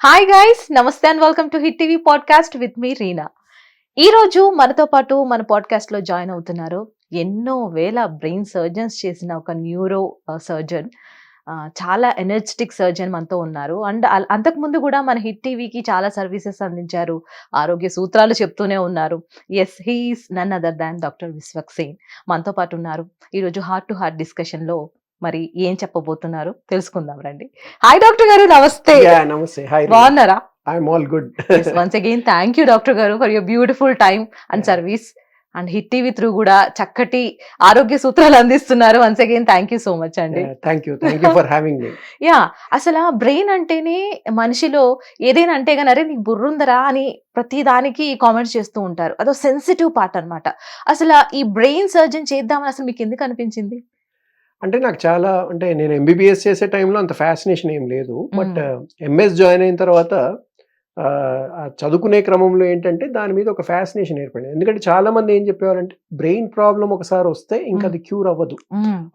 Hi guys నమస్తే and welcome to hit TV podcast with మీ రీనా ఈ రోజు మనతో పాటు మన పాడ్కాస్ట్లో జాయిన్ అవుతున్నారు ఎన్నో వేల బ్రెయిన్ సర్జన్స్ చేసిన ఒక న్యూరో సర్జన్ uh, uh, చాలా ఎనర్జెటిక్ సర్జన్ మనతో ఉన్నారు. అండ్ అంతకు ముందు కూడా మన హిట్ టీవీకి చాలా సర్వీసెస్ అందించారు. ఆరోగ్య సూత్రాలు చెప్తూనే ఉన్నారు. Yes he's none other than doctor Vishwak Sen మనతో పాటు ఉన్నారు. ఈరోజు హార్ట్ టు హార్ట్ డిస్కషన్లో మరి ఏం చెప్పబోతున్నారు? తెలుసుకుందాం రండి. హాయ్ డాక్టర్ గారు నమస్తే. నమస్తే. హాయ్ బాగున్నారా? I'm all good once again thank you doctor గారు for your beautiful time and. Service and hit TV through కూడా చక్కటి ఆరోగ్య సూత్రాలు అందిస్తున్నారు. Once again thank you so much అండి. Thank you thank you for me yeah అసలు brain అంటేనే మనిషిలో ఏదైనా అంటే కానీ అరే నీకు బుర్రుందరా అని ప్రతి దానికి కామెంట్స్ చేస్తూ ఉంటారు. అదో సెన్సిటివ్ పార్ట్ అన్నమాట. అసలు ఈ బ్రెయిన్ సర్జన్ చేద్దామని అసలు మీకు ఎందుకు అనిపించింది? అంటే నాకు చాలా అంటే నేను ఎంబీబీఎస్ చేసే టైంలో అంత ఫ్యాసినేషన్ ఏం లేదు. బట్ ఎంఎస్ జాయిన్ అయిన తర్వాత చదువుకునే క్రమంలో ఏంటంటే దాని మీద ఒక ఫ్యాసినేషన్ ఏర్పడింది. ఎందుకంటే చాలా మంది ఏం చెప్పేవారంటే బ్రెయిన్ ప్రాబ్లం ఒకసారి వస్తే ఇంకా అది క్యూర్ అవ్వదు.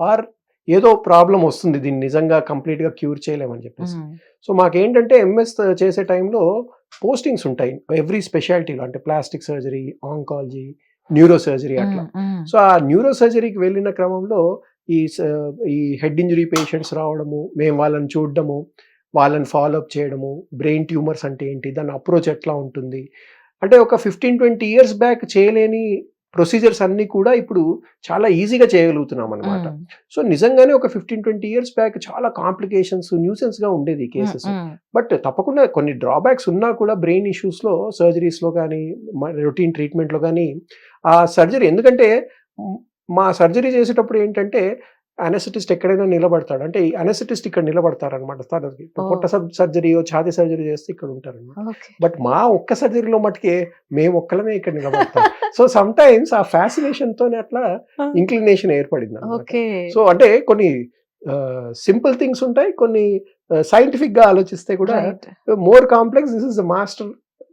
ఆర్ ఏదో ప్రాబ్లం వస్తుంది దీన్ని నిజంగా కంప్లీట్గా క్యూర్ చేయలేమని చెప్పేసి. సో మాకేంటంటే ఎంఎస్ చేసే టైంలో పోస్టింగ్స్ ఉంటాయి. ఎవ్రీ స్పెషాలిటీలో అంటే plastic surgery oncology neurosurgery అట్లా సో ఆ న్యూరో సర్జరీకి వెళ్ళిన క్రమంలో ఈ ఈ హెడ్ ఇంజరీ పేషెంట్స్ రావడము మేము వాళ్ళని చూడడము వాళ్ళని ఫాలోఅప్ చేయడము బ్రెయిన్ ట్యూమర్స్ అంటే ఏంటి దాని అప్రోచ్ ఎట్లా ఉంటుంది? అంటే ఒక ఫిఫ్టీన్ ట్వంటీ ఇయర్స్ బ్యాక్ చేయలేని ప్రొసీజర్స్ అన్నీ కూడా ఇప్పుడు చాలా ఈజీగా చేయగలుగుతున్నాం అనమాట సో నిజంగానే ఒక ఫిఫ్టీన్ ట్వంటీ ఇయర్స్ బ్యాక్ చాలా కాంప్లికేషన్స్ న్యూసెన్స్గా ఉండేది ఈ కేసెస్ బట్ తప్పకుండా కొన్ని డ్రాబ్యాక్స్ ఉన్నా కూడా బ్రెయిన్ ఇష్యూస్లో సర్జరీస్లో కానీ రొటీన్ ట్రీట్మెంట్లో కానీ ఆ సర్జరీ ఎందుకంటే మ్, సర్జరీ చేసేటప్పుడు ఏంటంటే అనెసిటిస్ట్ ఎక్కడైనా నిలబడతాడు. అంటే ఈ అనెసిటిస్ట్ ఇక్కడ నిలబడతారు అనమాట పొట్ట సర్జరీ ఛాతీ సర్జరీ చేస్తే ఇక్కడ ఉంటారు ఓకే. బట్ మా ఒక్క సర్జరీలో మటుకే మేము ఒక్కలమే ఇక్కడ నిలబడతాం. సో సమ్ టైమ్స్ ఆ ఫ్యాసినేషన్ తోనే అట్లా ఇంక్లినేషన్ ఏర్పడింది సో అంటే కొన్ని సింపుల్ థింగ్స్ ఉంటాయి. కొన్ని సైంటిఫిక్గా ఆలోచిస్తే కూడా more complex this is the master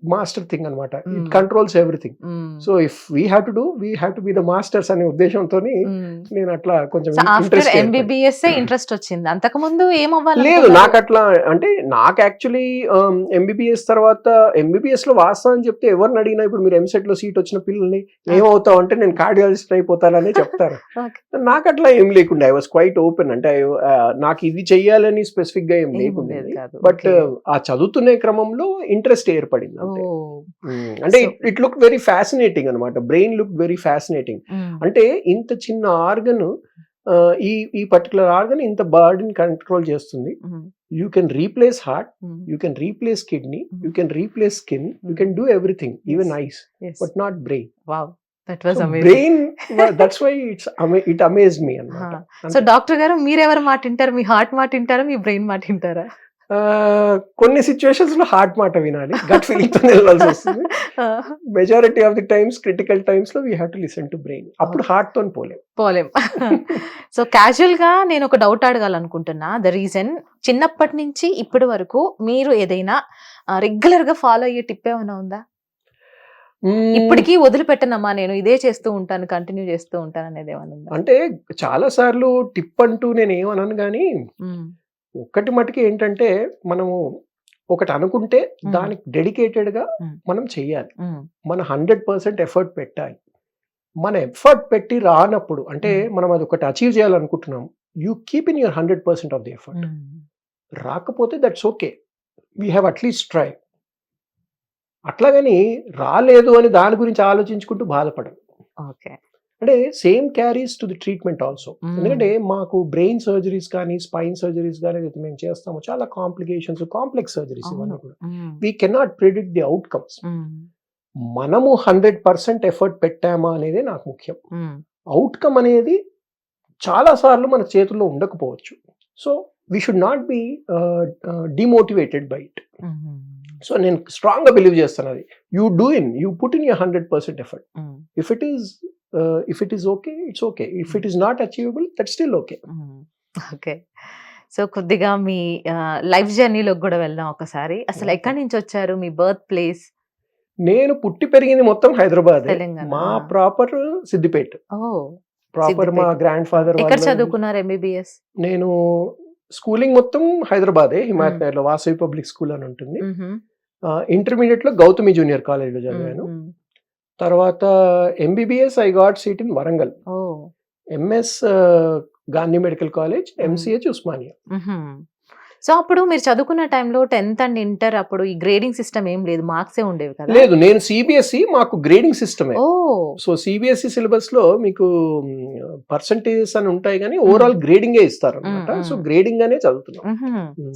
master thing అనమాట it. Controls everything so if we have to do we have to be the masters అనే ఉద్దేశంతో నేను అట్లా కొంచెం ఇంట్రెస్ట్ ఎంబీబీఎస్ ఇంట్రెస్ట్ వచ్చింది? అంతకు ముందు ఏమవ్వాలి లేదు నాకు అట్లా అంటే నాకు యాక్చువల్లీ ఎంబీబీఎస్ తర్వాత ఎంబీబీఎస్లో వాస్తవం చెప్తే ఎవరిని అడిగినా ఇప్పుడు మీరు ఎంసెట్లో సీట్ వచ్చిన పిల్లల్ని ఏమవుతావు అంటే నేను కార్డియాలజిస్ట్ అయిపోతానని చెప్తారు. నాకు అట్లా ఏం లేకుండా ఐ వాస్ క్వైట్ ఓపెన్ అంటే ఆ, నాకు ఇది చెయ్యాలని స్పెసిఫిక్గా ఏం లేకుండా బట్ ఆ చదువుతునే క్రమంలో ఇంట్రెస్ట్ ఏర్పడింది అంటే ఇట్ లుక్ వెరీ ఫ్యాసినేటింగ్ అనమాట బ్రెయిన్ లుక్ వెరీ ఫ్యాసినేటింగ్. అంటే ఇంత చిన్న ఆర్గన్ ఈ ఈ పర్టికులర్ ఆర్గన్ ఇంత బాడీని కంట్రోల్ చేస్తుంది. You can replace heart you can replace kidney you can replace skin you can do everything even eyes but not brain. That was amazing brain that's why it's it amaze me అనమాట so doctor గారు మీరెవరు మాట వింటారు? మీ heart మాట వింటారా? మీ brain మాట వింటారా? కొన్ని సిచ్యువేషన్స్లో హార్ట్ మాట వినాలి. గట్ ఫీలింగ్తో వెళ్ళాల్సి వస్తుంది. Majority of the times critical టైమ్స్లో we have to listen to brain అప్పుడు హార్ట్తో పోలేం. పోలేం. సో క్యాజువల్గా నేను ఒక డౌట్ అడగాలనుకుంటున్నా. ద రీజన్ చిన్నప్పటి నుంచి ఇప్పటి వరకు మీరు ఏదైనా రెగ్యులర్గా ఫాలో అయ్యే టిప్ ఏమైనా ఉందా. ఇప్పటికీ వదిలిపెట్టనమ్మా నేను ఇదే చేస్తూ ఉంటాను కంటిన్యూ చేస్తూ ఉంటాను అనేది ఏమైనా ఉందా? అంటే చాలా సార్లు టిప్ అంటూ నేను ఏమనను కానీ. ఒక్కటి మటుకు ఏంటంటే మనము ఒకటి అనుకుంటే. దానికి డెడికేటెడ్గా మ్మ్. మనం చెయ్యాలి. మన హండ్రెడ్ పర్సెంట్ ఎఫర్ట్ పెట్టాలి మన ఎఫర్ట్ పెట్టి రానప్పుడు అంటే. మనం అది ఒకటి అచీవ్ చేయాలనుకుంటున్నాం you keep in your hundred percent of the effort. రాకపోతే that's okay we have at least try అట్లాగని రాలేదు అని దాని గురించి ఆలోచించుకుంటూ బాధపడం ఓకే అంటే same carries to the treatment also. ఎందుకంటే మాకు బ్రెయిన్ సర్జరీస్ కానీ స్పైన్ సర్జరీస్ కానీ మేము చేస్తామో చాలా కాంప్లికేషన్స్ కాంప్లెక్స్ సర్జరీస్ ఇవన్నీ. కూడా. We cannot predict the outcomes. మనము హండ్రెడ్ పర్సెంట్ ఎఫర్ట్ పెట్టామా అనేది నాకు ముఖ్యం. అవుట్కమ్ అనేది చాలా సార్లు మన చేతుల్లో ఉండకపోవచ్చు so we should not be demotivated by it. So నేను స్ట్రాంగ్గా బిలీవ్ చేస్తాను అది you do in you put in you hundred percent effort. If it is if it is okay it's okay if it is not achievable that still okay so కొద్దిగా మీ life జర్నీలోకి కూడా వెళ్దాం ఒకసారి. అసలు Okay. ఎక్కడి నుంచి వచ్చారు? మీ బర్త్ ప్లేస్ నేను పుట్టి పెరిగింది మొత్తం హైదరాబాద్. మా ప్రాపర్ సిద్దిపేట. ప్రాపర్ మా. గ్రాండ్ ఫాదర్ ఎక్కడ చదువుకున్నారు ఎంబీబీఎస్ నేను స్కూలింగ్ మొత్తం హైదరాబాదే హిమాయత్ నగర్లో వాసవి పబ్లిక్ స్కూల్ అని ఉంటుంది. ఇంటర్మీడియట్లో గౌతమి జూనియర్ కాలేజ్లో చదివాను. తర్వాత MBBS I got seat in Warangal MS Gandhi medical college MCH Osmania. So అప్పుడు మీరు చదువుకున్న టైంలో టెన్త్ అండ్ ఇంటర్ అప్పుడు ఈ గ్రేడింగ్ సిస్టమ్ ఏం లేదు మార్క్సే ఉండేవి కదా? లేదు నేను సిబిఎస్ఈ మాకు గ్రేడింగ్ సిస్టమే సో సిబిఎస్ఈ సిలబస్లో మీకు పర్సంటేజెస్ అని ఉంటాయి కానీ ఓవరాల్ గ్రేడింగే ఇస్తారు అనమాట. సో గ్రేడింగ్ అనే చదువుతున్నాం.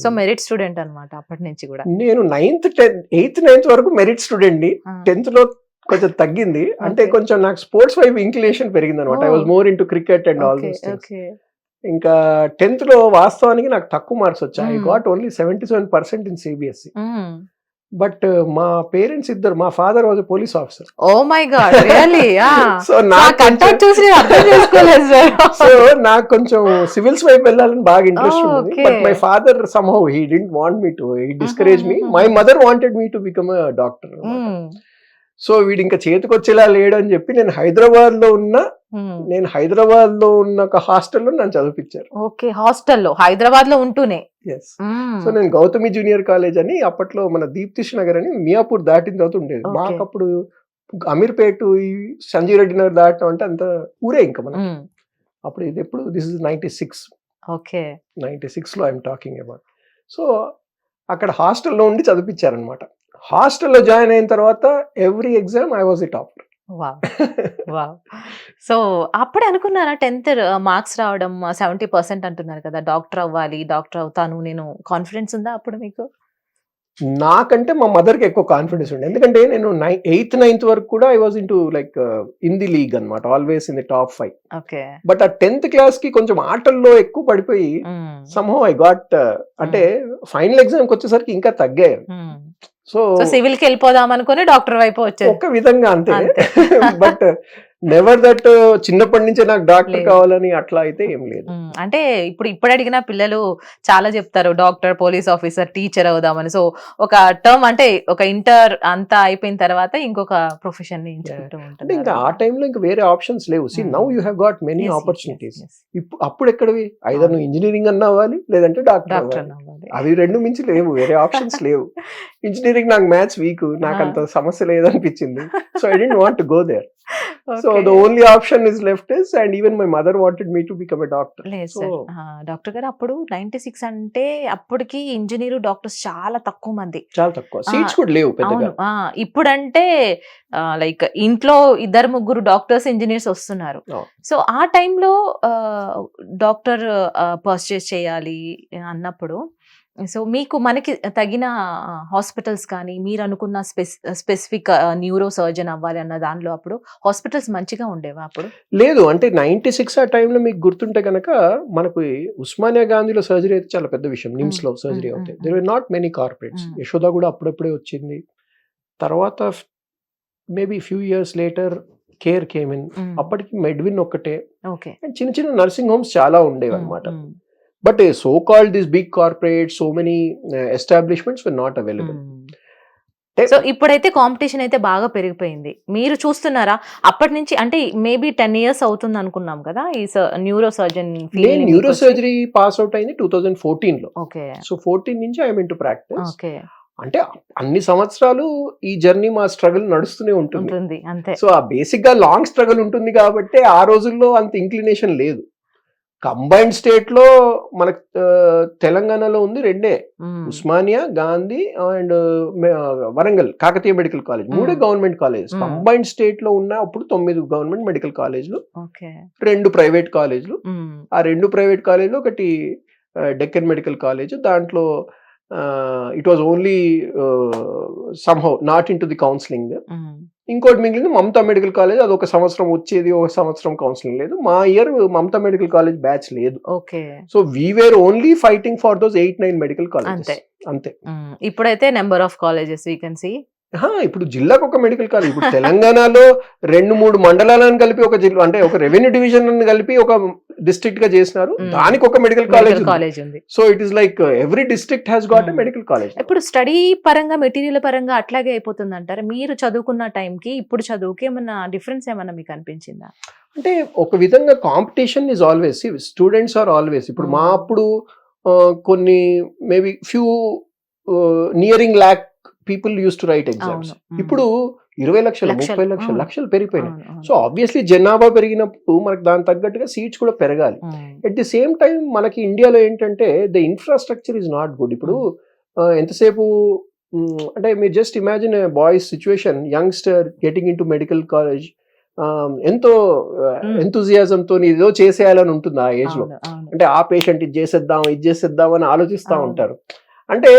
సో మెరిట్ స్టూడెంట్ అన్నమాట అప్పటి నుంచి కూడా. నేను నైన్త్ టెన్త్ ఎయిత్ నైన్త్ వరకు మెరిట్ స్టూడెంట్ని. టెన్త్లో కొంచెం తగ్గింది. అంటే. కొంచెం నాకు స్పోర్ట్స్ వైపు ఇంక్లినేషన్ పెరిగింది అనమాట I. Was more into cricket and all ఇంకా టెన్త్లో వాస్తవానికి నాకు తక్కువ మార్క్స్ వచ్చాయి. I. Got only seventy seven percent in CBSE. But మా పేరెంట్స్ ఇద్దరు మా father was police officer. Oh my god really? So నాకు కంటాక్ట్ చూసి నేను అర్థం చేసుకోలేదు సార్ సో నాకు కొంచెం సివిల్స్ వైపు వెళ్ళాలని బాగా ఇంట్రెస్ట్ ఉంది. But my father somehow he didn't want me to he discourage me my. Mother wanted me to become doctor so వీడు ఇంకా చేతికొచ్చేలా లేడు అని చెప్పి నేను హైదరాబాద్లో ఉన్న నేను హైదరాబాద్లో ఉన్న ఒక హాస్టల్లో నన్ను చదివించారు. ఓకే హాస్టల్లో హైదరాబాద్లో ఉంటూనే ఎస్ సో నేను గౌతమి జూనియర్ కాలేజ్ అని అప్పట్లో మన దీప్తిష్ నగర్ అని మియాపూర్ దాటిన తర్వాత ఉండేది. Okay. మాకు అప్పుడు అమీర్పేట సంజీవ్ రెడ్డి నగర్ దాటం అంటే అంత ఊరే ఇంకా మనం అప్పుడు ఇది ఎప్పుడు? This is ninety six okay. Ninety సిక్స్లో ఐఎమ్ టాకింగ్ అబౌట్ సో అక్కడ హాస్టల్లో ఉండి చదివించారనమాట హాస్టల్లో జాయిన్ అయిన తర్వాత every exam I was a topper wow. Wow. So అప్పుడే అనుకున్నారా టెన్త్ మార్క్స్ రావడం సెవెంటీ పర్సెంట్ అంటున్నారు కదా డాక్టర్ అవ్వాలి డాక్టర్ అవుతాను నేను కాన్ఫిడెన్స్ ఉందా అప్పుడు మీకు? నాకంటే మా మదర్కి ఎక్కువ కాన్ఫిడెన్స్ ఉండే. ఎందుకంటే నేను నై ఎయిత్ నైన్త్ వరకు కూడా I was in to like in the league అనమాట always in the top five. Okay. But ఆ టెన్త్ క్లాస్కి కొంచెం ఆటల్లో ఎక్కువ పడిపోయి సమ్హౌ ఐ గాట్ అంటే ఫైనల్ ఎగ్జామ్కి వచ్చేసరికి ఇంకా తగ్గాయి. సో సివిల్కి వెళ్ళిపోదాం అనుకుని డాక్టర్ వైపు వచ్చేది ఒక విధంగా అంతే. బట్ నెవర్ దట్ చిన్నప్పటి నుంచే నాకు డాక్టర్. కావాలని అట్లా అయితే ఏం లేదు. అంటే ఇప్పుడు ఇప్పుడు అడిగిన పిల్లలు చాలా చెప్తారు డాక్టర్ పోలీస్ ఆఫీసర్ టీచర్ అవుదామని సో ఒక టర్మ్ అంటే ఒక ఇంటర్ అంతా అయిపోయిన తర్వాత ఇంకొక ప్రొఫెషన్ని ఎంచుకుంటూ అంటే ఇంకా ఆ టైంలో ఇంకా వేరే ఆప్షన్స్ లేవు see. Now you have got many opportunities. ఇప్పుడు అప్పుడు ఎక్కడవి ఐదర్ నువ్వు ఇంజనీరింగ్ అన్న అవ్వాలి లేదంటే డాక్టర్ అవ్వాలి. అవి రెండు మించి లేవు వేరే ఆప్షన్స్ లేవు. ఇంజనీరింగ్ నాకు మ్యాథ్స్ వీక్ నాకు అంత సమస్య లేదనిపించింది. So I didn't want go there so. The only option is left is and even my mother wanted me to become a doctor doctor గారు అప్పుడు నైన్టీ సిక్స్ అంటే అప్పటికి ఇంజనీర్ డాక్టర్స్ చాలా తక్కువ మంది. చాలా తక్కువ. సీట్స్ కూడా లేవు పెద్దగా. ఇప్పుడంటే లైక్ ఇంట్లో ఇద్దరు ముగ్గురు డాక్టర్స్ ఇంజనీర్స్ వస్తున్నారు. సో ఆ టైంలో డాక్టర్ పర్చేస్ చేయాలి అన్నప్పుడు సో మీకు మనకి తగిన హాస్పిటల్స్ కానీ మీరు అనుకున్న స్పెసిఫిక్ న్యూరో సర్జన్ అవ్వాలి అన్న దానిలో అప్పుడు హాస్పిటల్స్ మంచిగా ఉండేవా అప్పుడు? లేదు. అంటే నైన్టీ సిక్స్ ఆ టైంలో మీకు గుర్తుంటే కనుక మనకు ఉస్మానియా గాంధీలో సర్జరీ అయితే చాలా పెద్ద విషయం. నిమ్స్లో సర్జరీ అవుతాయి. There not many corporates. Yashoda కూడా అప్పుడప్పుడే వచ్చింది. తర్వాత maybe few years later care came in అప్పటికి మెడ్విన్ ఒక్కటే. చిన్న చిన్న నర్సింగ్ హోమ్స్ చాలా ఉండేవి అనమాట but so called this big corporate so many establishments were not available so ఇప్పుడైతే కాంపిటీషన్ అయితే బాగా పెరిగిపోయింది. మీరు చూస్తున్నారా? అప్పటి నుంచి అంటే మేబీ టెన్ ఇయర్స్ అవుతుంది అనుకున్నాం కదా ఈ న్యూరో సర్జన్ నేను న్యూరో సర్జరీ పాస్ అవుట్ అయింది టూ థౌజండ్ ఫోర్టీన్లో. ఓకే. సో ఫోర్టీన్ నుంచి I'm in to practice okay. అంటే అన్ని సంవత్సరాలు ఈ జర్నీ మా స్ట్రగుల్ నడుస్తూనే ఉంటుంది. ఉంటుంది అంతే. సో ఆ బేసిక్గా లాంగ్ స్ట్రగుల్ ఉంటుంది కాబట్టి ఆ రోజుల్లో అంత ఇంక్లినేషన్ లేదు. కంబైన్డ్ స్టేట్లో మనకు తెలంగాణలో ఉంది రెండే. Osmania Gandhi and Warangal Kakatiya medical college మూడే. Government college. కంబైన్డ్ స్టేట్లో ఉన్న అప్పుడు తొమ్మిది గవర్నమెంట్ మెడికల్ కాలేజ్లు రెండు ప్రైవేట్ కాలేజ్లు. ఆ రెండు ప్రైవేట్ కాలేజ్లో ఒకటి డెక్కన్ మెడికల్ కాలేజ్ దాంట్లో it was only somehow not in to the counselling. ఇంకోటి మిగిలింది మమతా మెడికల్ కాలేజ్. అది ఒక సంవత్సరం వచ్చేది ఒక సంవత్సరం కౌన్సిలింగ్ లేదు. మా year Mamata medical college batch లేదు. Okay. So we were only fighting for those eight nine medical college అంతే. ఇప్పుడైతే number of colleges we can see ఆహా, ఇప్పుడు జిల్లాకు ఒక మెడికల్ కాలేజ్ ఇప్పుడు తెలంగాణలో రెండు మూడు మండలాలను కలిపి ఒక జిల్లా అంటే ఒక రెవెన్యూ డివిజన్ కలిపి ఒక డిస్ట్రిక్ట్గా చేసినారు. దానికి ఒక మెడికల్ కాలేజ్ కాలేజ్ ఉంది so it is like every district has got. Medical college ఇప్పుడు స్టడీ పరంగా మెటీరియల్ పరంగా అట్లాగే అయిపోతుంది అంటారు మీరు చదువుకున్న టైంకి ఇప్పుడు చదువుకి ఏమన్నా డిఫరెన్స్ ఏమన్నా మీకు అనిపించిందా అంటే ఒక విధంగా competition is always students are always ఇప్పుడు మా. అప్పుడు కొన్ని maybe few nearing lakh people used to write exams. ఇప్పుడు ఇరవై లక్షలు ముప్పై లక్షలు. లక్షలు పెరిగిపోయినాయి. సో ఆబ్వియస్లీ జనాభా పెరిగినప్పుడు మనకు దాని తగ్గట్టుగా సీట్స్ కూడా పెరగాలి. ఎట్ ది సేమ్ టైం మనకి ఇండియాలో ఏంటంటే the infrastructure is not good ఇప్పుడు ఎంతసేపు అంటే మీరు just imagine boys situation youngster getting in to medical college ఎంతో Mm. ఎంతూజియాజం తో ఏదో చేసేయాలని ఉంటుంది ఆ ఏజ్లో అవును, అవును. అంటే ఆ పేషెంట్ ఇది చేసేద్దాం ఇది చేసేద్దాం అని ఆలోచిస్తూ. ఉంటారు అంటే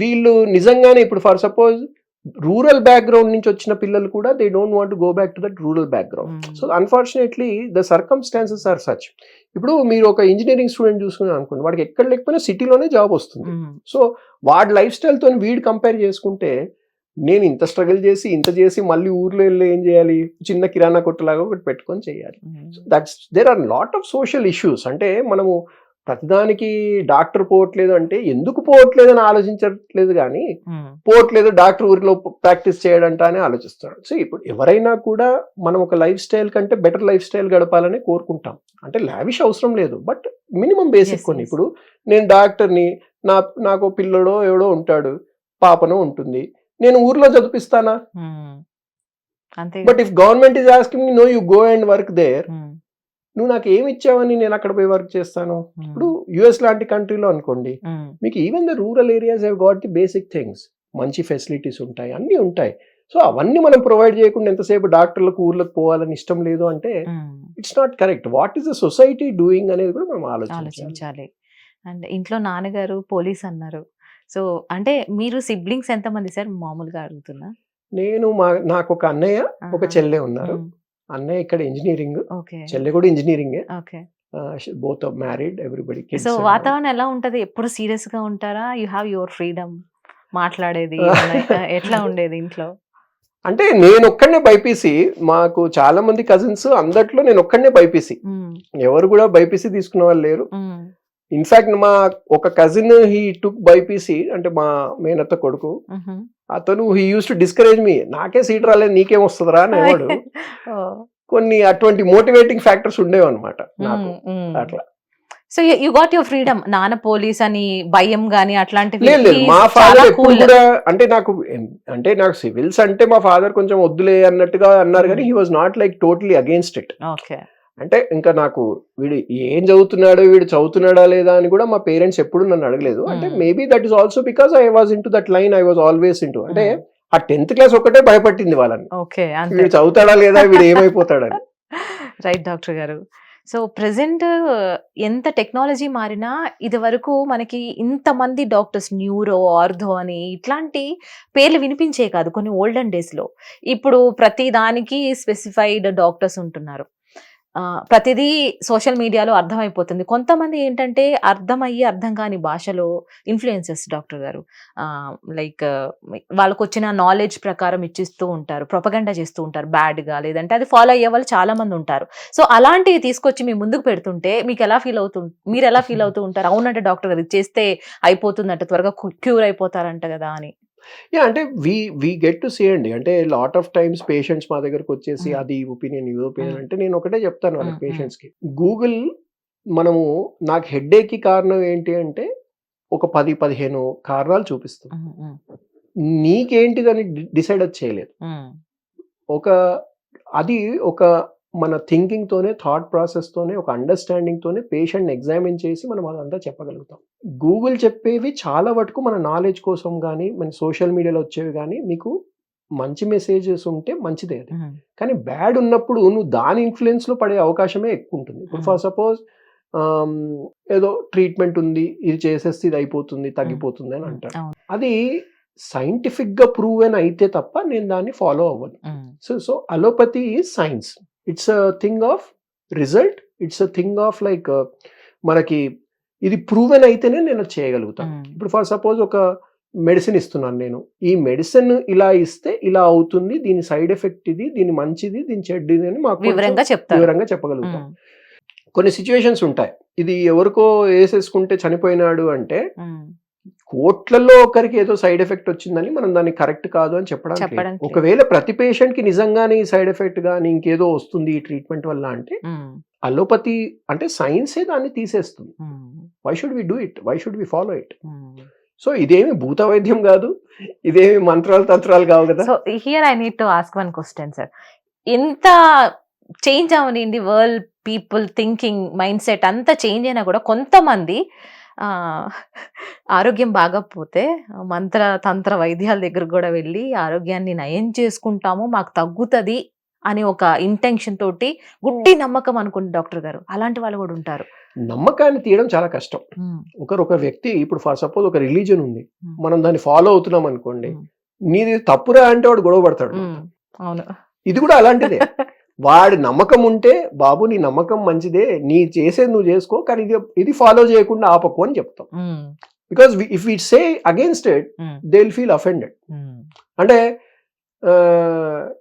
వీళ్ళు నిజంగానే ఇప్పుడు ఫర్ సపోజ్ రూరల్ బ్యాక్గ్రౌండ్ నుంచి వచ్చిన పిల్లలు కూడా they don't want go back to that rural background. So unfortunately the circumstances are such ఇప్పుడు మీరు ఒక ఇంజనీరింగ్ స్టూడెంట్ చూసుకున్నారు అనుకోండి వాడికి ఎక్కడ లేకపోయినా సిటీలోనే జాబ్ వస్తుంది. సో వాడి లైఫ్ స్టైల్తో వీడు కంపేర్ చేసుకుంటే నేను ఇంత స్ట్రగుల్ చేసి ఇంత చేసి మళ్ళీ ఊర్లో వెళ్ళి ఏం చేయాలి చిన్న కిరాణా కొట్టులాగా ఒకటి పెట్టుకొని చేయాలి. That's there are lot of social issues అంటే మనము ప్రతిదానికి డాక్టర్ పోవట్లేదు అంటే ఎందుకు పోవట్లేదు అని ఆలోచించట్లేదు కానీ. పోవట్లేదు డాక్టర్ ఊరిలో ప్రాక్టీస్ చేయడంట అని ఆలోచిస్తాడు సో ఇప్పుడు ఎవరైనా కూడా మనం ఒక లైఫ్ స్టైల్ కంటే బెటర్ లైఫ్ స్టైల్ గడపాలని కోరుకుంటాం. అంటే లావిష్ అవసరం లేదు బట్ మినిమం బేసిక్ కొన్ని. ఇప్పుడు నేను డాక్టర్ని నా నాకు పిల్లడో ఎవడో ఉంటాడు పాపనో ఉంటుంది. నేను ఊర్లో చదివిస్తానా but if government is asking no you go and work there. నువ్వు నాకు ఏమి ఇచ్చావని నేను అక్కడ పోయి వర్క్ చేస్తాను ఉమ్. ఇప్పుడు యుఎస్ లాంటి కంట్రీలో అనుకోండి ఉమ్. మీకు even the rural areas have got the basic things మంచి ఫెసిలిటీస్ ఉంటాయి అన్నీ ఉంటాయి సో అవన్నీ మనం ప్రొవైడ్ చేయకుండా ఎంతసేపు డాక్టర్లకు ఊర్లకు పోవాలని ఇష్టం లేదు అంటే. It's not correct what is the society doing అనేది కూడా మనం ఆలోచించాలి అండ్ ఇంట్లో నాన్నగారు పోలీస్ అన్నారు సో అంటే మీరు సిబ్లింగ్స్ ఎంతమంది సార్ మామూలుగా అడుగుతున్నా నేను మా నాకు ఒక అన్నయ్య ఒక. చెల్లె ఉన్నారు ఉమ్. అన్నయ్య ఇక్కడ ఇంజనీరింగ్ ఓకే. చెల్లె కూడా ఇంజనీరింగే బోత్ మ్యారీడ్ ఎవ్రీబడి సో వాతావరణం ఎలా ఉంటది? ఎప్పుడు సీరియస్గా ఉంటారా? యు హ్యావ్ యువర్ ఫ్రీడమ్ మాట్లాడేది ఎట్లా ఉండేది ఇంట్లో? అంటే నేను ఒక్కడనే బైపీసీ మాకు చాలా మంది కజిన్స్ అందట్లో నేను ఒక్కడనే బైపీసీ. ఎవరు కూడా బైపీసీ తీసుకున్న వాళ్ళు లేరు. ఇన్ఫాక్ట్ మా ఒక కజిన్ హీ టుక్ బైపీసీ అంటే మా మేనత్త కొడుకు. అతను he used to discourage me నాకే సీట్ రాలేదు నీకేం వస్తుందిరా అనేవాడు. ఓ. కొన్ని అటువంటి మోటివేటింగ్ ఫ్యాక్టర్స్ ఉండేవి అనమాట నాకు. అట్లా. So you got your freedom నాన్న పోలీస్ అని భయం గాని అట్లాంటివి లేదు మా ఫాదర్ ఎప్పుడు. కూడా అంటే నాకు అంటే నాకు సివిల్స్ అంటే మా ఫాదర్ కొంచెం వద్దులే అన్నట్టుగా అన్నారు కానీ he was not like totally against it okay. అంటే ఇంకా నాకు వీడు ఏం చదువుతున్నాడో వీడు చదువుతున్నాడా లేదా అని కూడా మా పేరెంట్స్ ఎప్పుడు నన్ను అడగలేదు. అంటే. Maybe that is also because I was in that line I was always in అంటే. ఆ టెన్త్ క్లాస్ ఒకటే భయపట్టింది వాళ్ళని. ఓకే వీడు చదువుతాడా లేదా వీడు ఏమైపోతాడని. రైట్ డాక్టర్ గారు. సో ప్రెసెంట్ ఎంత టెక్నాలజీ మారినా ఇది వరకు మనకి ఇంతమంది డాక్టర్స్ న్యూరో ఆర్థో అని ఇట్లాంటి పేర్లు వినిపించే కాదు కొన్ని ఓల్డెన్ డేస్లో ఇప్పుడు ప్రతి దానికి స్పెసిఫైడ్ డాక్టర్స్ ఉంటున్నారు. ప్రతిదీ సోషల్ మీడియాలో అర్థమైపోతుంది. కొంతమంది ఏంటంటే అర్థమయ్యి అర్థం కాని భాషలో ఇన్ఫ్లుయెన్సెస్ డాక్టర్ గారు లైక్ వాళ్ళకు వచ్చిన నాలెడ్జ్ ప్రకారం ఇచ్చిస్తూ ఉంటారు ప్రొపగండా చేస్తూ ఉంటారు బ్యాడ్గా లేదంటే అది ఫాలో అయ్యే వాళ్ళు చాలా మంది ఉంటారు. సో అలాంటివి తీసుకొచ్చి మీ ముందుకు పెడుతుంటే మీకు ఎలా ఫీల్ అవుతు మీరు ఎలా ఫీల్ అవుతూ ఉంటారు? అవునంటే డాక్టర్ గారు ఇది చేస్తే అయిపోతుందంట త్వరగా క్యూర్ అయిపోతారంట కదా అని. యా అంటే we we get to see అండి అంటే లాట్ ఆఫ్ టైమ్స్ పేషెంట్స్ మా దగ్గరకు వచ్చేసి. అది ఒపీనియన్ ఇది ఒపీనియన్. అంటే నేను ఒకటే చెప్తాను వాళ్ళకి Mm, mm. పేషెంట్స్కి గూగుల్ మనము నాకు హెడ్కి కారణం ఏంటి అంటే ఒక పది పదిహేను కారణాలు చూపిస్తుంది ఉమ్, నీకేంటిదని డిసైడ్ అది చేయలేదు ఒక అది ఒక మన థింకింగ్ తోనే థాట్ ప్రాసెస్ తోనే ఒక అండర్స్టాండింగ్ తోనే పేషెంట్ ఎగ్జామిన్ చేసి మనం అదంతా చెప్పగలుగుతాం. గూగుల్ చెప్పేవి చాలా వరకు మన నాలెడ్జ్ కోసం కానీ మన సోషల్ మీడియాలో వచ్చేవి కానీ మీకు మంచి మెసేజెస్ ఉంటే మంచిదే అది. కానీ బ్యాడ్ ఉన్నప్పుడు నువ్వు దాని ఇన్ఫ్లుయెన్స్లో పడే అవకాశమే ఎక్కువ ఉంటుంది. ఇప్పుడు ఫర్ సపోజ్ ఏదో ట్రీట్మెంట్ ఉంది ఇది చేసేస్తే ఇది అయిపోతుంది తగ్గిపోతుంది అని అంటారు. అది సైంటిఫిక్గా ప్రూవెన్ అయితే తప్ప నేను దాన్ని ఫాలో అవ్వను. So so allopathy is science it's a thing of result it's a thing of like మనకి ఇది ప్రూవెన్ అయితేనే నేను చేయగలుగుతాను. ఉమ్, ఇప్పుడు ఫర్ సపోజ్ ఒక మెడిసిన్ ఇస్తున్నాను నేను. ఈ మెడిసిన్ ఇలా ఇస్తే ఇలా అవుతుంది దీని సైడ్ ఎఫెక్ట్ ఇది దీని మంచిది దీని చెడ్డది అని మాకు వివరంగా చెప్తారు. వివరంగా చెప్పగలుగుతాం. ఉమ్, కొన్ని సిచ్యువేషన్స్ ఉంటాయి. ఇది ఎవరికో వేసేసుకుంటే చనిపోయినాడు అంటే ఉమ్, కోట్లలో ఒకరికి ఏదో సైడ్ ఎఫెక్ట్ వచ్చిందని మనం దాన్ని కరెక్ట్ కాదు అని లేదు. ఒకవేళ ప్రతి పేషెంట్కి నిజంగానే ఈ సైడ్ ఎఫెక్ట్ గానీ ఇంకేదో వస్తుంది ఈ ట్రీట్మెంట్ వల్ల అంటే అలోపతి అంటే సైన్సే దాన్ని తీసేస్తుంది. Why should we do it why should we follow it. So ఇదేమి భూత వైద్యం కాదు ఇదేమి మంత్రాలు తంత్రాలు కావు కదా. So here I need to ask one question sir ఎంత చేంజ్ అవనింది world people thinking mindset అంతా చేంజ్ అయినా కూడా కొంతమంది ఆరోగ్యం బాగపోతే మంత్ర తంత్ర వైద్యాల దగ్గర కూడా వెళ్ళి ఆరోగ్యాన్ని నయం చేసుకుంటాము మాకు తగ్గుతుంది అని ఒక ఇంటెన్షన్ తోటి గుడ్డి నమ్మకం అనుకుంది డాక్టర్ గారు. అలాంటి వాళ్ళు కూడా ఉంటారు. నమ్మకాన్ని తీయడం చాలా కష్టం. ఒకరు ఒక వ్యక్తి ఇప్పుడు ఫర్ సపోజ్ ఒక రిలీజన్ ఉంది. మనం దాన్ని ఫాలో అవుతున్నాం అనుకోండి. నీది తప్పురా అంటే వాడు గొడవ పడతాడు అవును. ఇది కూడా అలాంటిదే. వాడి నమ్మకం ఉంటే బాబు నీ నమ్మకం మంచిదే నీ చేసేది నువ్వు చేసుకో కానీ ఇది ఇది ఫాలో చేయకుండా ఆపకు అని చెప్తాం. Because if it say against it they will feel offended అంటే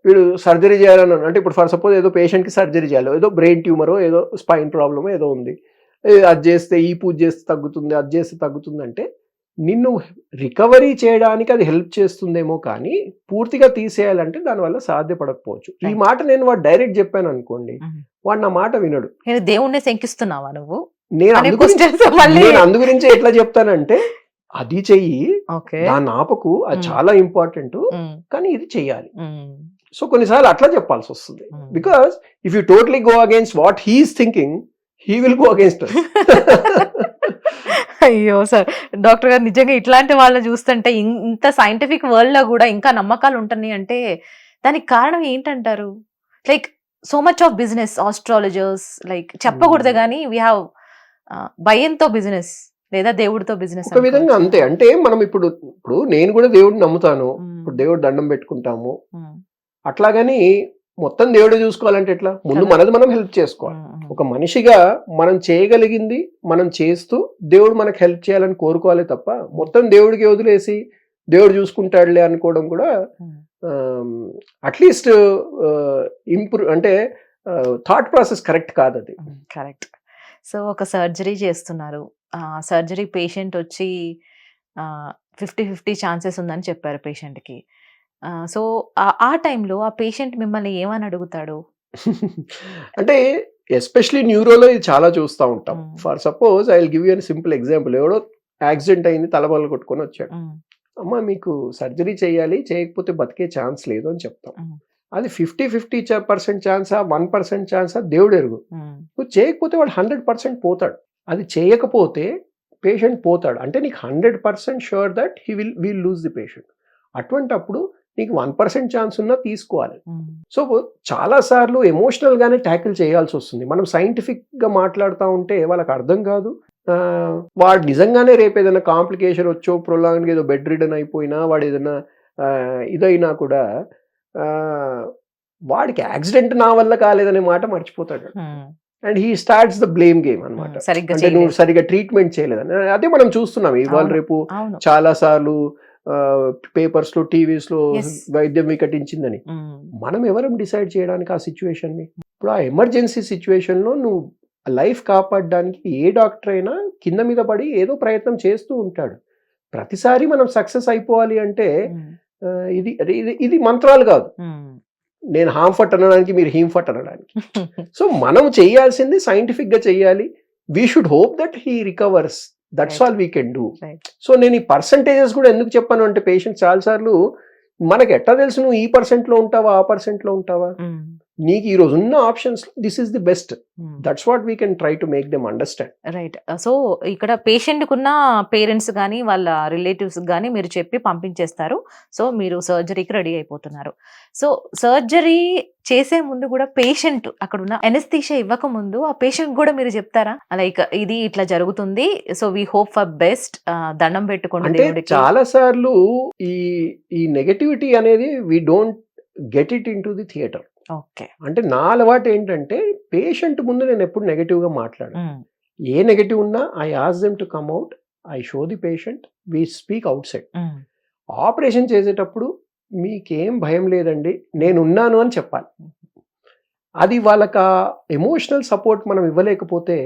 వీడు సర్జరీ చేయాలని. అంటే ఇప్పుడు ఫర్ సపోజ్ ఏదో పేషెంట్కి సర్జరీ చేయాలి. ఏదో బ్రెయిన్ ట్యూమరో ఏదో స్పైన్ ప్రాబ్లమో ఏదో ఉంది. అది చేస్తే ఈ పూజ చేస్తే తగ్గుతుంది అది చేస్తే తగ్గుతుంది అంటే నిన్ను రికవరీ చేయడానికి అది హెల్ప్ చేస్తుందేమో కానీ పూర్తిగా తీసేయాలంటే దానివల్ల సాధ్యపడకపోవచ్చు. ఈ. మాట నేను వాడు డైరెక్ట్ చెప్పాను అనుకోండి. వాడు నా మాట వినడు. నేను దేవుణ్ణి శంకిస్తున్నావా నువ్వు? నేను అందు గురించి- ఎట్లా చెప్తానంటే అది చెయ్యి ఓకే. దాన్ని ఆపకు అది. చాలా ఇంపార్టెంట్ కానీ ఇది చెయ్యాలి. సో కొన్నిసార్లు అట్లా చెప్పాల్సి వస్తుంది. Because if you totally go against what he is thinking he will go against అయ్యో సార్. డాక్టర్ గారు నిజంగా ఇట్లాంటి వాళ్ళని చూస్తుంటే ఇంత సైంటిఫిక్ వరల్డ్లో కూడా ఇంకా నమ్మకాలు ఉంటున్నాయి అంటే దానికి కారణం ఏంటంటారు? Like so much of business astrologers like చెప్పకూడదు Hmm. కానీ వీ హ్యావ్ భయంతో బిజినెస్ లేదా దేవుడితో బిజినెస్ ఒక విధంగా అంతే. అంటే మనం ఇప్పుడు ఇప్పుడు నేను కూడా దేవుడిని నమ్ముతాను. ఇప్పుడు దేవుడు దండం పెట్టుకుంటాము. అట్లాగని మొత్తం దేవుడు చూసుకోవాలంటే ఎట్లా? ముందు. మనది మనం హెల్ప్ చేసుకోవాలి. ఒక మనిషిగా మనం చేయగలిగింది మనం చేస్తూ దేవుడు మనకు హెల్ప్ చేయాలని కోరుకోవాలి తప్ప మొత్తం దేవుడికి వదిలేసి దేవుడు చూసుకుంటాడులే అనుకోవడం కూడా అట్లీస్ట్ ఇంప్రూవ్ అంటే థాట్ ప్రాసెస్ కరెక్ట్ కాదు అది. కరెక్ట్ సో ఒక సర్జరీ చేస్తున్నారు. సర్జరీ పేషెంట్ వచ్చి ఫిఫ్టీ ఫిఫ్టీ ఛాన్సెస్ ఉందని చెప్పారు పేషెంట్కి సో ఆ టైంలో ఆ పేషెంట్ మిమ్మల్ని ఏమని అడుగుతాడు? అంటే ఎస్పెషలీ న్యూరోలో ఇది చాలా చూస్తూ ఉంటాం. For suppose I will give you an simple example. ఎవడో యాక్సిడెంట్ అయింది తలబల్ల కొట్టుకొని వచ్చాడు. అమ్మ మీకు సర్జరీ చేయాలి చేయకపోతే బతికే ఛాన్స్ లేదు అని చెప్తాం. అది ఫిఫ్టీ ఫిఫ్టీ పర్సెంట్ ఛాన్సా వన్ పర్సెంట్ ఛాన్సా దేవుడు ఎరుగు. నువ్వు చేయకపోతే వాడు హండ్రెడ్ పర్సెంట్ పోతాడు. అది చేయకపోతే పేషెంట్ పోతాడు. అంటే నీకు hundred percent sure that he will will lose the patient. అటువంటప్పుడు నీకు వన్ పర్సెంట్ ఛాన్స్ ఉన్నా తీసుకోవాలి. సో చాలా సార్లు ఎమోషనల్ గానే ట్యాకిల్ చేయాల్సి వస్తుంది. మనం సైంటిఫిక్గా మాట్లాడుతూ ఉంటే వాళ్ళకి అర్థం కాదు. వాడు నిజంగానే రేపు ఏదైనా కాంప్లికేషన్ వచ్చో ప్రొలాంగ్ ఏదో బెడ్ రిడన్ అయిపోయినా వాడు ఏదైనా ఇదైనా కూడా వాడికి యాక్సిడెంట్ నా వల్ల కాలేదనే మాట మర్చిపోతాడు. And he starts the blame game అన్నమాట. ఉమ్, సరిగ్గా అంటే నువ్వు ట్రీట్మెంట్ చేయలేదని. అదే మనం చూస్తున్నాం. ఇవాళ. రేపు చాలా సార్లు పేపర్స్లో టీవీస్లో. వైద్యం వికటించిందని. మనం ఎవరం డిసైడ్ చేయడానికి ఆ సిచ్యువేషన్ని ఇప్పుడు ఆ ఎమర్జెన్సీ సిచ్యువేషన్లో నువ్వు లైఫ్ కాపాడడానికి ఏ డాక్టర్ అయినా కింద మీద పడి ఏదో ప్రయత్నం చేస్తూ ఉంటాడు. ప్రతిసారి మనం సక్సెస్ అయిపోవాలి అంటే ఇది ఇది మంత్రాలు కాదు. నేను హామ్ఫట్ అనడానికి మీరు హీమ్ఫట్ అనడానికి. సో మనం చేయాల్సింది సైంటిఫిక్గా చేయాలి. We should hope that he recovers that's. All we can do. So నేను ఈ పర్సంటేజెస్ కూడా ఎందుకు చెప్పాను అంటే పేషెంట్ చాలాసార్లు మనకి ఎట్లా తెలుసు నువ్వు ఈ పర్సెంట్లో ఉంటావా ఆ పర్సెంట్లో ఉంటావా నీకు ఈ రోజు ఉన్న options this is the best. That's what we can try to make them understand right so ఇక్కడ పేషెంట్ కున్న పేరెంట్స్ కానీ వాళ్ళ రిలేటివ్స్ కానీ మీరు చెప్పి పంపించేస్తారు. సో మీరు సర్జరీకి రెడీ అయిపోతున్నారు. సో సర్జరీ చేసే ముందు కూడా పేషెంట్ అక్కడ ఉన్న ఎనస్థీషియా ఇవ్వక ముందు ఆ పేషెంట్ కూడా మీరు చెప్తారా? లైక్ ఇది ఇట్లా జరుగుతుంది. So we hope for best దండం పెట్టుకోండి చాలా సార్లు ఈ ఈ నెగటివిటీ అనేది we don't get it in to the theatre okay. అంటే నా అలవాటు ఏంటంటే పేషెంట్ ముందు నేను ఎప్పుడు నెగటివ్గా మాట్లాడాను ఏ నెగటివ్ ఉన్నా I ask them to come out I show the patient we speak outside. Operation చేసేటప్పుడు మీకేం భయం లేదండి నేను ఉన్నాను అని చెప్పాలి. అది వాళ్ళకి ఎమోషనల్ సపోర్ట్ మనం ఇవ్వలేకపోతే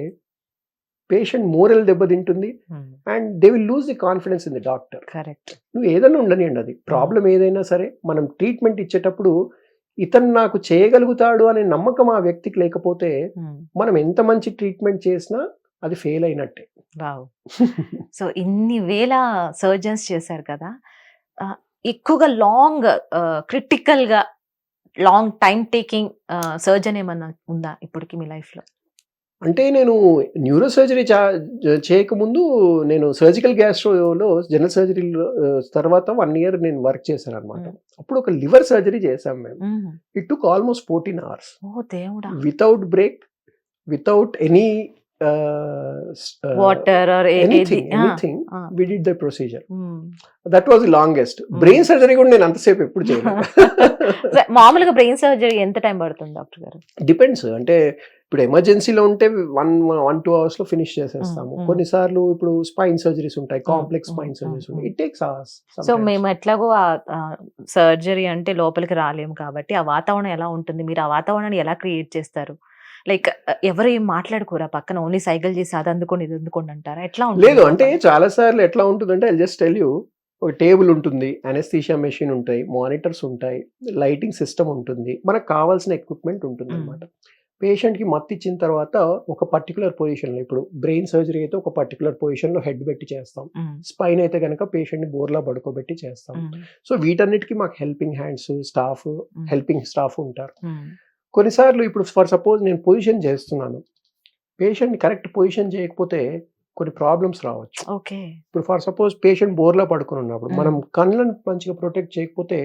పేషెంట్ మోరల్ దెబ్బతింటుంది and they will lose the confidence in the doctor. Correct. నువ్వు ఏదైనా ఉండనివ్వండి అది. ప్రాబ్లం ఏదైనా సరే మనం ట్రీట్మెంట్ ఇచ్చేటప్పుడు ఇతను నాకు చేయగలుగుతాడు అనే నమ్మకం ఆ వ్యక్తికి లేకపోతే మనం ఎంత మంచి ట్రీట్మెంట్ చేసినా అది ఫెయిల్ అయినట్టే. వావ్. సో ఇన్ని వేల సర్జన్స్ చేశారు కదా ఎక్కువగా లాంగ్ క్రిటికల్గా లాంగ్ టైం టేకింగ్ సర్జన్ ఏమన్నా ఉందా ఇప్పటికి మీ లైఫ్లో అంటే నేను న్యూరో సర్జరీ చేయకముందు నేను సర్జికల్ గ్యాస్ట్రోలో జనరల్ సర్జరీ తర్వాత వన్ ఇయర్ నేను వర్క్ చేశాను అనమాట. అప్పుడు ఒక లివర్ సర్జరీ చేశాం మేము. It took almost fourteen hours without break without any water anything anything ah. We did the procedure that was longest brain surgery కూడా నేను అంతసేపు ఎప్పుడు చేయలేదు మామూలుగా బ్రెయిన్ సర్జరీ ఎంత టైం పడుతుంది డాక్టర్ గారు? డిపెండ్స్ అంటే ఇప్పుడు ఎమర్జెన్సీలో ఉంటే వన్ వన్ టూ అవర్స్లో ఫినిష్ చేసేస్తాము. Mm, mm. కొన్నిసార్లు ఇప్పుడు స్పైన్ సర్జరీస్ ఉంటాయి Mm, complex mm, spine mm, surgeries mm. ఉంటాయి ఇట్ టేక్స్ అవర్స్ సో మేము ఎట్లాగో సర్జరీ అంటే లోపలికి రాలేము కాబట్టి ఆ వాతావరణం ఎలా ఉంటుంది మీరు ఆ వాతావరణాన్ని ఎలా క్రియేట్ చేస్తారు? లైక్ ఎవరు ఏం మాట్లాడుకోరా పక్కన ఓన్లీ సైకిల్ చేసి అది అందుకోండి ఇది అందుకోండి అంటారా ఎట్లా ఉంటుంది లేదు అంటే చాలా సార్లు ఎట్లా ఉంటుందంటే ఐ జస్ట్ టెల్ యూ ఒక టేబుల్ ఉంటుంది అనెస్థీషియా మెషిన్ ఉంటాయి మానిటర్స్ ఉంటాయి లైటింగ్ సిస్టమ్ ఉంటుంది మనకు కావాల్సిన ఎక్విప్మెంట్ ఉంటుంది. అనమాట పేషెంట్కి మత్తు ఇచ్చిన తర్వాత ఒక పర్టికులర్ పొజిషన్లో ఇప్పుడు బ్రెయిన్ సర్జరీ అయితే ఒక పర్టికులర్ పొజిషన్లో హెడ్ పెట్టి చేస్తాం. స్పైన్ అయితే కనుక పేషెంట్ని బోర్లా పడుకోబెట్టి చేస్తాం. సో వీటన్నిటికీ మాకు helping hands staff. Helping staff ఉంటారు. కొన్నిసార్లు ఇప్పుడు ఫర్ సపోజ్ నేను పొజిషన్ చేస్తున్నాను. పేషెంట్ కరెక్ట్ పొజిషన్ చేయకపోతే కొన్ని ప్రాబ్లమ్స్ రావచ్చు. ఓకే ఇప్పుడు ఫర్ సపోజ్ పేషెంట్ బోర్లా పడుకుని ఉన్నప్పుడు Mm. మనం కళ్ళను మంచిగా ప్రొటెక్ట్ చేయకపోతే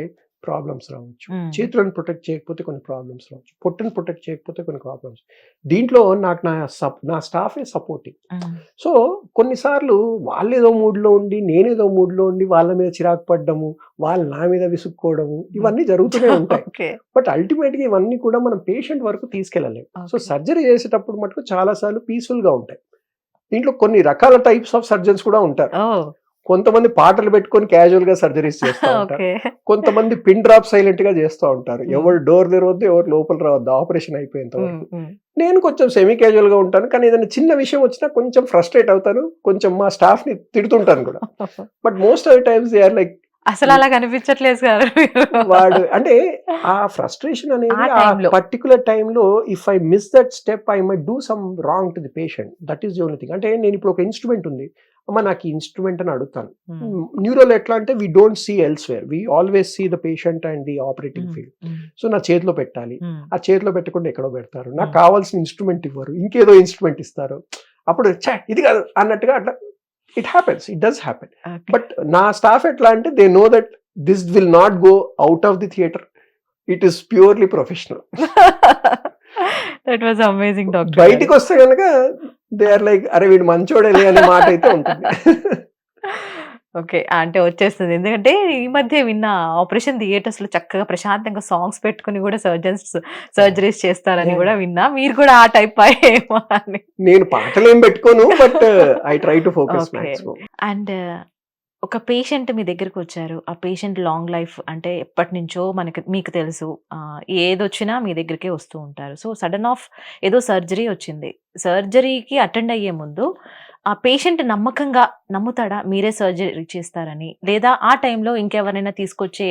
ప్రాబ్లమ్స్ రావచ్చు. చేతులను ప్రొటెక్ట్ చేయకపోతే కొన్ని ప్రాబ్లమ్స్ రావచ్చు. పొట్టను ప్రొటెక్ట్ చేయకపోతే కొన్ని ప్రాబ్లమ్స్. దీంట్లో నాకు నా సప్ నా స్టాఫే సపోర్టింగ్. సో కొన్నిసార్లు వాళ్ళేదో మూడ్లో ఉండి నేనేదో మూడ్లో ఉండి వాళ్ళ మీద చిరాకు పడ్డము వాళ్ళు నా మీద విసుక్కోవడము ఇవన్నీ జరుగుతూనే ఉంటాయి. బట్ అల్టిమేట్గా ఇవన్నీ కూడా మనం పేషెంట్ వరకు తీసుకెళ్ళలేము సో. సర్జరీ చేసేటప్పుడు మటుకు చాలాసార్లు పీస్ఫుల్గా ఉంటాయి. దీంట్లో కొన్ని రకాల టైప్స్ ఆఫ్ సర్జన్స్ కూడా ఉంటారు. కొంతమంది పాటలు పెట్టుకొని క్యాజువల్గా సర్జరీస్ చేస్తూ ఉంటారు. కొంతమంది పిన్ డ్రాప్ సైలెంట్గా చేస్తూ ఉంటారు. ఎవరు డోర్ తెరవద్దు ఎవరు లోపల రావద్దు ఆపరేషన్ అయిపోయేంత వరకు. నేను కొంచెం సెమీ క్యాజువల్గా ఉంటాను కానీ ఏదైనా చిన్న విషయం వచ్చినా కొంచెం ఫ్రస్ట్రేట్ అవుతాను కొంచెం మా స్టాఫ్ని తిడుతుంటాను కూడా. But most of times they are like అసలు అలా కనిపించట్లేదు సార్ వాడు అంటే ఆ ఫ్రస్ట్రేషన్ అనేది ఆ. పర్టికులర్ టైంలో if I miss that step I my do some wrong to the patient that is the only thing అంటే నేను ఇప్పుడు ఒక ఇన్స్ట్రుమెంట్ ఉంది. అమ్మ నాకు ఈ ఇన్స్ట్రుమెంట్ అని అడుగుతాను. న్యూరోలో ఎట్లా అంటే we don't see elsewhere we always see the patient and the operating field so నా చేతిలో పెట్టాలి. ఆ చేతిలో పెట్టకుండా ఎక్కడో పెడతారు. నాకు Hmm. కావాల్సిన ఇన్స్ట్రుమెంట్ ఇవ్వరు. ఇంకేదో ఇన్స్ట్రుమెంట్ ఇస్తారు. అప్పుడు ఛే ఇది కాదు అన్నట్టుగా అట్లా. It happens it does happen but నా స్టాఫ్ ఎట్లా అంటే they know that this will not go out of the theatre it is purely professional that was amazing doctor బయటికి వస్తే కనుక దే ఆర్ లైక్ అరే వీడు మంచోడేలే అనే మాట అయితే ఉంటుంది. ఓకే అంటే వచ్చేస్తుంది. ఎందుకంటే ఈ మధ్య విన్న ఆపరేషన్ థియేటర్స్లో చక్కగా ప్రశాంతంగా సాంగ్స్ పెట్టుకుని కూడా సర్జన్స్ సర్జరీస్ చేస్తారని. కూడా విన్నా. మీరు కూడా ఆ టైప్ ఏమో అని. నేను పాటలు ఏం పెట్టుకోను but I try to focus and ఒక పేషెంట్ మీ దగ్గరికి వచ్చారు ఆ పేషెంట్ లాంగ్ లైఫ్ అంటే ఎప్పటి నుంచో మనకి మీకు తెలుసు. ఏదొచ్చినా మీ దగ్గరికే వస్తూ ఉంటారు. సో సడన్ ఆఫ్ ఏదో సర్జరీ వచ్చింది. సర్జరీకి అటెండ్ అయ్యే ముందు ఆ పేషెంట్ నమ్మకంగా నమ్ముతాడా? మీరే సర్జరీ చేస్తారని? లేదా ఆ టైంలో ఇంకెవరైనా తీసుకొచ్చే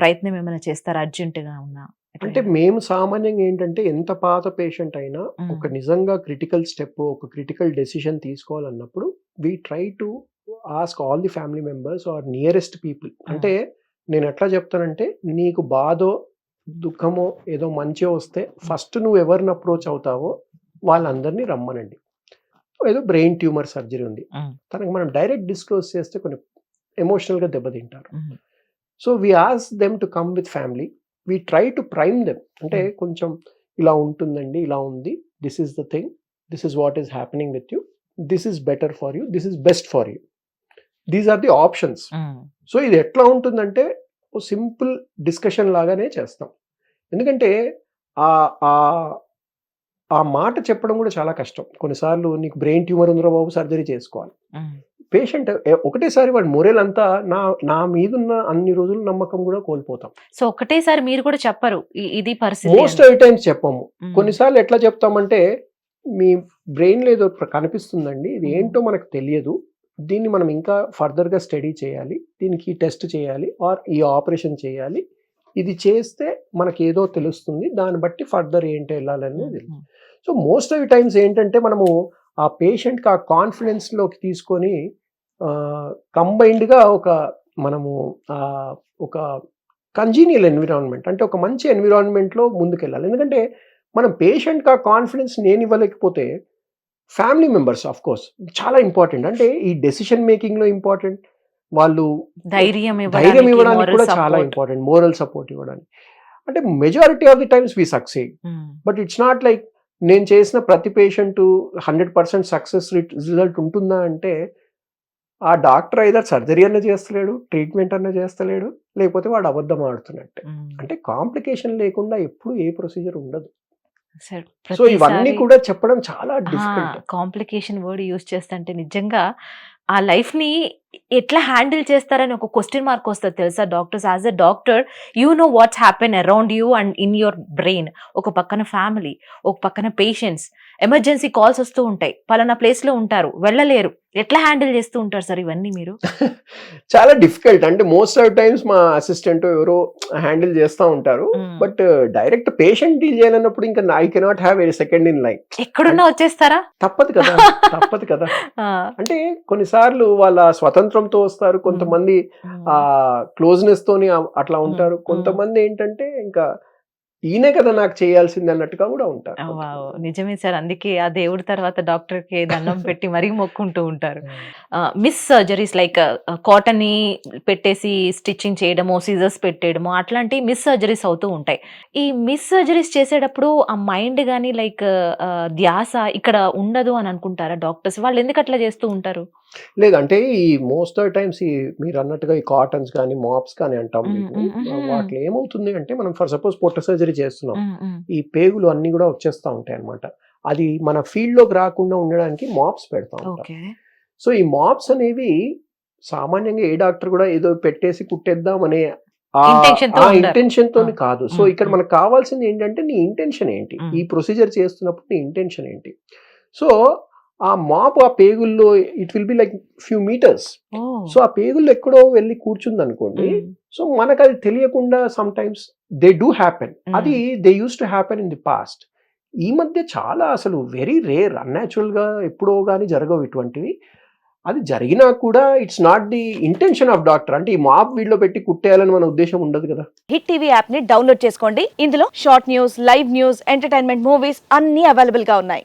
ప్రయత్నం ఏమైనా చేస్తారా? అర్జెంటుగా ఉన్నా అంటే మేము సామాన్యంగా ఏంటంటే ఎంత పాత పేషెంట్ అయినా. ఒక నిజంగా క్రిటికల్ స్టెప్ ఒక critical decision తీసుకోవాలన్నప్పుడు we try to ask all the family members or nearest people అంటే నేను ఎట్లా చెప్తానంటే నీకు బాధో దుఃఖమో ఏదో మంచి వస్తే ఫస్ట్ నువ్వు ఎవరిని అప్రోచ్ అవుతావో వాళ్ళందరినీ రమ్మనండి. ఏదో బ్రెయిన్ ట్యూమర్ సర్జరీ ఉంది. తనకు మనం డైరెక్ట్ డిస్క్లోజ్ చేస్తే కొన్ని ఎమోషనల్గా దెబ్బతింటారు. So we ask them to come with family we try to prime them అంటే. కొంచెం ఇలా ఉంటుందండి ఇలా ఉంది. This is the thing this is what is happening with you this is better for you this is best for you these are the options. So ఇది ఎట్లా ఉంటుందంటే ఓ simple discussion లాగానే చేస్తాం ఎందుకంటే ఆ మాట చెప్పడం కూడా చాలా కష్టం కొన్నిసార్లు నీకు బ్రెయిన్ ట్యూమర్ ఉందిరా బాబు సర్జరీ చేసుకోవాలి. పేషెంట్ ఒకటేసారి వాడి మొరేల్ అంతా నా నా మీదున్న అన్ని రోజులు నమ్మకం కూడా కోల్పోతాం సో ఒకటేసారి మీరు కూడా చెప్పరు "ఇ- ఇది పరిస్థితి మోస్ట్ అని." ఆఫ్ టైమ్స్ చెప్పము. కొన్నిసార్లు ఎట్లా చెప్తామంటే మీ బ్రెయిన్ ఏదో కనిపిస్తుందండి ఇది. ఏంటో మనకు తెలియదు దీన్ని మనం ఇంకా ఫర్దర్గా స్టడీ చేయాలి. దీనికి టెస్ట్ చేయాలి ఆర్ ఈ ఆపరేషన్ చేయాలి. ఇది చేస్తే మనకి ఏదో తెలుస్తుంది. దాన్ని బట్టి ఫర్దర్ ఏంటి వెళ్ళాలనేది. So most of the times ఏంటంటే మనము ఆ పేషెంట్కి ఆ కాన్ఫిడెన్స్లోకి తీసుకొని కంబైన్డ్గా ఒక మనము ఒక కంజీనియల్ ఎన్విరాన్మెంట్ అంటే ఒక మంచి ఎన్విరాన్మెంట్లో ముందుకెళ్ళాలి. ఎందుకంటే మనం పేషెంట్కి ఆ కాన్ఫిడెన్స్ నేను ఇవ్వలేకపోతే ఫ్యామిలీ మెంబర్స్ ఆఫ్ కోర్స్ చాలా ఇంపార్టెంట్ అంటే ఈ డెసిషన్ మేకింగ్లో ఇంపార్టెంట్ వాళ్ళు ధైర్యం ధైర్యం ఇవ్వడానికి కూడా చాలా. ఇంపార్టెంట్ మోరల్ సపోర్ట్ ఇవ్వడానికి. అంటే majority of the times we succeed but it's not like నేను చేసిన ప్రతి patient hundred percent success result ఉంటుందా అంటే ఆ డాక్టర్ ఐదర్ సర్జరీ అన్న చేస్తలేడు ట్రీట్మెంట్ అన్న చేస్తలేడు లేకపోతే వాడు అబద్ధం ఆడుతున్నట్టే. ఉమ్. అంటే కాంప్లికేషన్ లేకుండా ఎప్పుడు ఏ ప్రొసీజర్ ఉండదు. సో ఇవన్నీ కూడా చెప్పడం చాలా డిఫికల్ట్. కాంప్లికేషన్ వర్డ్ యూజ్ చేస్తుంటే నిజంగా ఆ లైఫ్ని ఎట్లా హ్యాండిల్ చేస్తారని ఒక క్వశ్చన్ మార్క్ వస్తుంది తెలుసా doctors? As a doctor you know what's happen around you and in your brain. ఒక పక్కన ఫ్యామిలీ ఒక పక్కన పేషెంట్స్ ఎమర్జెన్సీ కాల్స్ వస్తూ ఉంటాయి. పలానా ప్లేస్లో ఉంటారు వెళ్ళలేరు. ఎట్లా హ్యాండిల్ చేస్తూ ఉంటారు సార్ ఇవన్నీ మీరు? చాలా డిఫికల్ట్. అంటే మోస్ట్ ఆఫ్ టైమ్స్ మా అసిస్టెంట్ ఎవరో హ్యాండిల్ చేస్తూ ఉంటారు. బట్ డైరెక్ట్ పేషెంట్ డీల్ చేయాలన్నప్పుడు ఇంకా I cannot have a second in line. ఎక్కడున్నా వచ్చేస్తారా? తప్పదు కదా తప్పదు కదా. అంటే కొన్నిసార్లు వాళ్ళ స్వతంత్రంతో వస్తారు. కొంతమంది ఆ క్లోజ్నెస్ తోని అట్లా ఉంటారు. కొంతమంది ఏంటంటే ఇంకా ఈయనే కదా నాకు చేయాల్సింది అన్నట్టుగా కూడా ఉంటారు. నిజమే సార్. అందుకే ఆ దేవుడి తర్వాత డాక్టర్కి దండం పెట్టి మరీ మొక్కుంటూ ఉంటారు. మిస్ సర్జరీస్ లైక్ కాటన్ని పెట్టేసి స్టిచ్చింగ్ చేయడము సీజర్స్ పెట్టేయడము అట్లాంటి మిస్ సర్జరీస్ అవుతూ ఉంటాయి. ఈ మిస్ సర్జరీస్ చేసేటప్పుడు ఆ మైండ్ గానీ లైక్ ధ్యాస ఇక్కడ ఉండదు అని అనుకుంటారా డాక్టర్స్? వాళ్ళు ఎందుకు అట్లా చేస్తూ ఉంటారు? లేదంటే ఈ మోస్ట్ ఆఫ్ టైమ్స్ ఈ మీరు అన్నట్టుగా ఈ కాటన్స్ కానీ మాప్స్ కానీ అంటాం. వాటిలో ఏమవుతుంది అంటే మనం ఫర్ సపోజ్ పొట్ట సర్జరీ చేస్తున్నాం ఉమ్, ఉమ్. ఈ పేగులు అన్ని కూడా వచ్చేస్తూ ఉంటాయి అన్నమాట అది మన ఫీల్డ్లోకి రాకుండా ఉండడానికి మాప్స్ పెడతా సో ఈ మాప్స్ అనేవి సామాన్యంగా ఏ డాక్టర్ కూడా ఏదో పెట్టేసి కుట్టేద్దాం అనే తో. ఇంటెన్షన్ తోని ఆ. కాదు సో ఇక్కడ. మనకు కావాల్సింది ఏంటంటే నీ ఇంటెన్షన్ ఏంటి. ఈ ప్రొసీజర్ చేస్తున్నప్పుడు నీ ఇంటెన్షన్ ఏంటి సో ఆ మాప్ ఆ పేగుల్లో it will be like few metres. So ఆ పేగుల్లో ఎక్కడో వెళ్ళి కూర్చుంది అనుకోండి సో మనకు అది తెలియకుండా sometimes they do happen. అది they used to happen in the past ఈ మధ్య చాలా అసలు వెరీ రేర్గా ఎప్పుడో కానీ జరగవు ఇటువంటివి. అది జరిగినా కూడా it's not the intention of doctor అంటే ఈ మాప్ వీడిలో పెట్టి కుట్టేయాలని మన ఉద్దేశం ఉండదు కదా. హిట్ టీవీ యాప్ని డౌన్లోడ్ చేసుకోండి. ఇందులో short news live news entertainment movies అన్ని అవైలబుల్గా ఉన్నాయి.